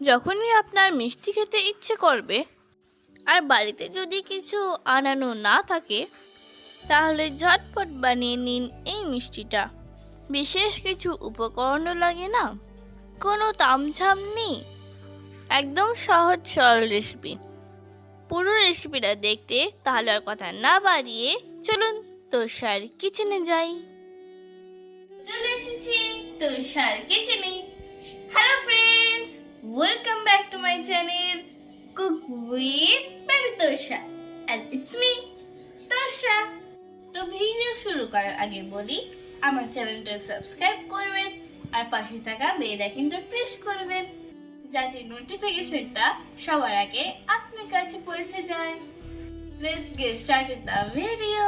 যখনই আপনার মিষ্টি খেতে ইচ্ছে করবে আর বাড়িতে যদি কিছু আনানো না থাকে, তাহলে ঝটপট বানিয়ে নিন এই মিষ্টিটা। বিশেষ কিছু উপকরণও লাগে না, কোনো তামঝাম নেই। একদম সহজ সরল রেসিপি। পুরো রেসিপিটা দেখতে তাহলে আর কথা না বাড়িয়ে চলুন তোষার কিচেনে যাই। চলে এসেছি তোষার কিচেনে। Hello friends welcome back to my channel cook with baby Tosha and it's me Tosha তো ভিডিও শুরু করার আগে বলি, আমার চ্যানেলটা সাবস্ক্রাইব করবেন, আর পাশে থাকা বেল আইকনটা প্রেস করবেন, যাতে নোটিফিকেশনটা সবার আগে আপনার কাছে পৌঁছে যায়। Let's get started the video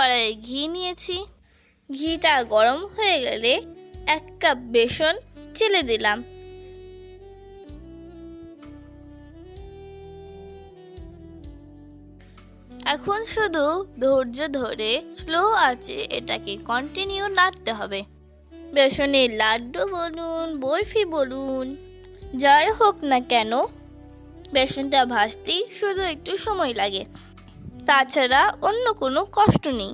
কড়াইয়ে ঘি নিয়েছি। ঘিটা গরম হয়ে গেলে এক কাপ বেসন চেলে দিলাম। এখন শুধু ধৈর্য ধরে স্লো আছে এটাকে কন্টিনিউ নাড়তে হবে। বেসনের লাড্ডু বলুন, বরফি বলুন, যাই হোক না কেন, বেসনটা ভাজতেই শুধু একটু সময় লাগে। তাছাড়া অন্য কোনো কষ্ট নেই।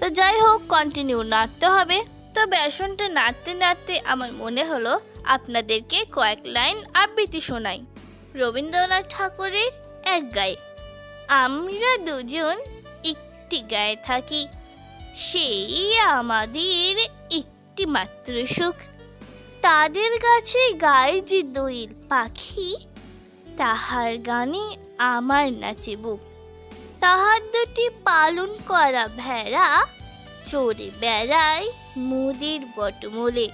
তো যাই হোক কন্টিনিউ নাড়তে হবে। তো বেসনটা নাড়তে নাড়তে আমার মনে হলো আপনাদেরকে কয়েক লাইন আবৃত্তি শোনাই। রবীন্দ্রনাথ ঠাকুরের এক গায়ে, আমরা দুজন একটি গায়ে থাকি, সেই আমাদের একটি মাত্র সুখ। তাদের কাছে গায়ে যে দইল পাখি, তাহার গানে আমার নাচে বুক তাহার দুটি পালন করা ভেড়া, চড়ে বেড়ায় মুদির বটমূলে।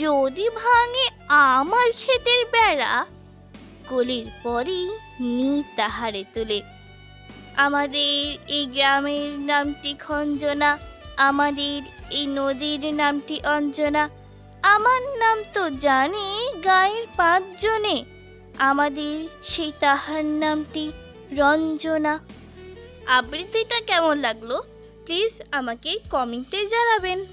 যদি ভাঙে আমার ক্ষেতের বেড়া গলির পরেই নি তাহারে তুলে। আমাদের এই গ্রামের নামটি খঞ্জনা, আমাদের এই নদীর নামটি অঞ্জনা। আমার নাম তো জানে গায়ের পাঁচজনে, আমাদের সেই তাহার নামটি রঞ্জনা। আবৃত্তিটা কেমন লাগল? প্লিজ আমাকে কমেন্টে জানাবেন।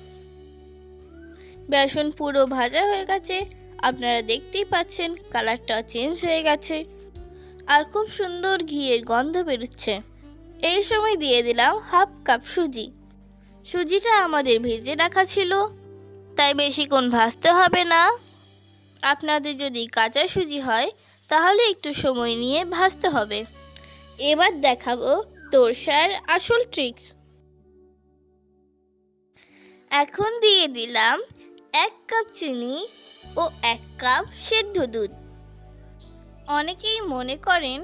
বেসন পুরো ভাজা হয়ে গেছে। আপনারা দেখতেই পাচ্ছেন কালারটা চেঞ্জ হয়ে গেছে। আর খুব সুন্দর ঘিয়ের গন্ধ বেরোচ্ছে। এই সময় দিয়ে দিলাম হাফ কাপ সুজি। সুজিটা আমাদের ভেজে রাখা ছিল। তাই বেশিক্ষণ ভাজতে হবে না। আপনাদের যদি কাঁচা সুজি হয়, তাহলে একটু সময় নিয়ে ভাজতে হবে। এবার দেখাবো তোরসার আসল ট্রিক্স এখন দিয়ে দিলাম এক কাপ চিনি ও এক কাপ সেদ্ধ দুধ। অনেকেই মনে করেন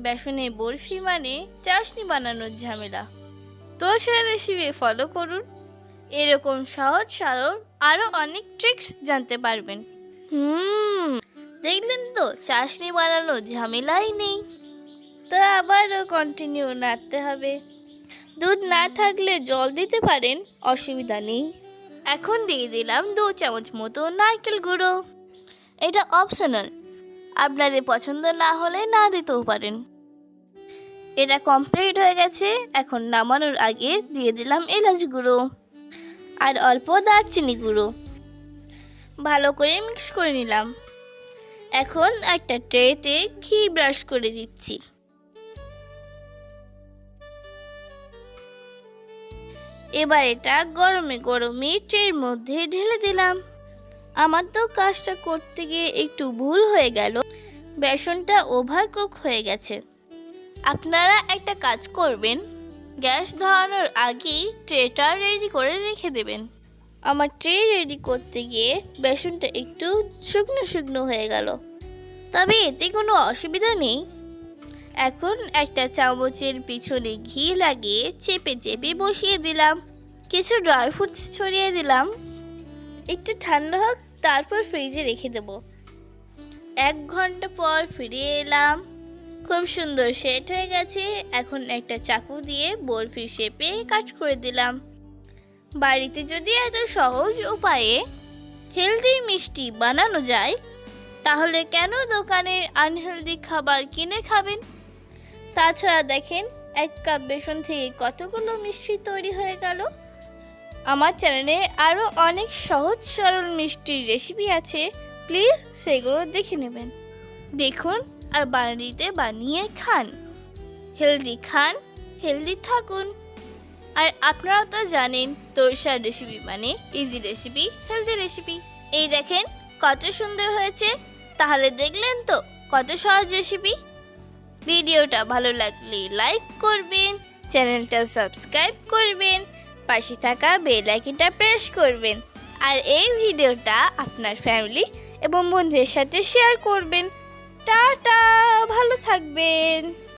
বেসনে বরফি মানে চাশনি বানানোর ঝামেলা। তোষার রেসিপি ফলো করুন। এরকম সহজ সরল আরও অনেক ট্রিক্স জানতে পারবেন। হুম, দেখলেন তো, চাশনি বানানোর ঝামেলাই নেই। তো আবারও কন্টিনিউ নাড়তে হবে। দুধ না থাকলে জল দিতে পারেন, অসুবিধা নেই। এখন দিয়ে দিলাম দু চামচ মতো নারকেল গুঁড়ো। এটা অপশনাল আপনাদের পছন্দ না হলে না দিতেও পারেন। এটা কমপ্লিট হয়ে গেছে, এখন নামানোর আগে দিয়ে দিলাম এলাচ গুঁড়ো আর অল্প দারচিনি গুঁড়ো। ভালো করে মিক্স করে নিলাম। এখন একটা ট্রেতে ঘি ব্রাশ করে দিচ্ছি। এবার এটা গরমে গরমে ট্রের মধ্যে ঢেলে দিলাম। আমার তো কাজটা করতে গিয়ে একটু ভুল হয়ে গেল। বেসনটা ওভার কুক হয়ে গেছে। আপনারা একটা কাজ করবেন। গ্যাস ধরানোর আগেই ট্রেটা রেডি করে রেখে দেবেন। আমার ট্রে রেডি করতে গিয়ে বেসনটা একটু শুকনো শুকনো হয়ে গেল। তবে এতে কোনো অসুবিধা নেই। এখন একটা চামচের পিছনে ঘি লাগিয়ে চেপে চেপে বসিয়ে দিলাম। কিছু ড্রাই ফ্রুটস ছড়িয়ে দিলাম। একটু ঠান্ডা হোক, তারপর ফ্রিজে রেখে দেব। এক ঘণ্টা পর ফিরে এলাম। খুব সুন্দর সেট হয়ে গেছে। এখন একটা চাকু দিয়ে বরফির শেপে কাট করে দিলাম। বাড়িতে যদি এত সহজ উপায়ে হেলদি মিষ্টি বানানো যায়, তাহলে কেন দোকানের আনহেলদি খাবার কিনে খাবেন? তাছাড়া দেখেন, এক কাপ বেসন থেকে কতগুলো মিষ্টি তৈরি হয়ে গেল। আমার চ্যানেলে আরও অনেক সহজ সরল মিষ্টির রেসিপি আছে প্লিজ সেগুলো দেখে নেবেন। দেখুন, আর বাড়িতে বানিয়ে খান। হেলদি খান, হেলদি থাকুন। আর আপনারা তো জানেন, তোরসার রেসিপি মানে ইজি রেসিপি হেলদি রেসিপি এই দেখেন, কত সুন্দর হয়েছে। তাহলে দেখলেন তো কত সহজ রেসিপি ভিডিওটা ভালো লাগলে লাইক করবেন, চ্যানেলটা সাবস্ক্রাইব করবেন, পাশে থাকা বেল আইকনটা প্রেস করবেন, আর এই ভিডিওটা আপনার ফ্যামিলি এবং বন্ধুদের সাথে শেয়ার করবেন। টাটা, ভালো থাকবেন।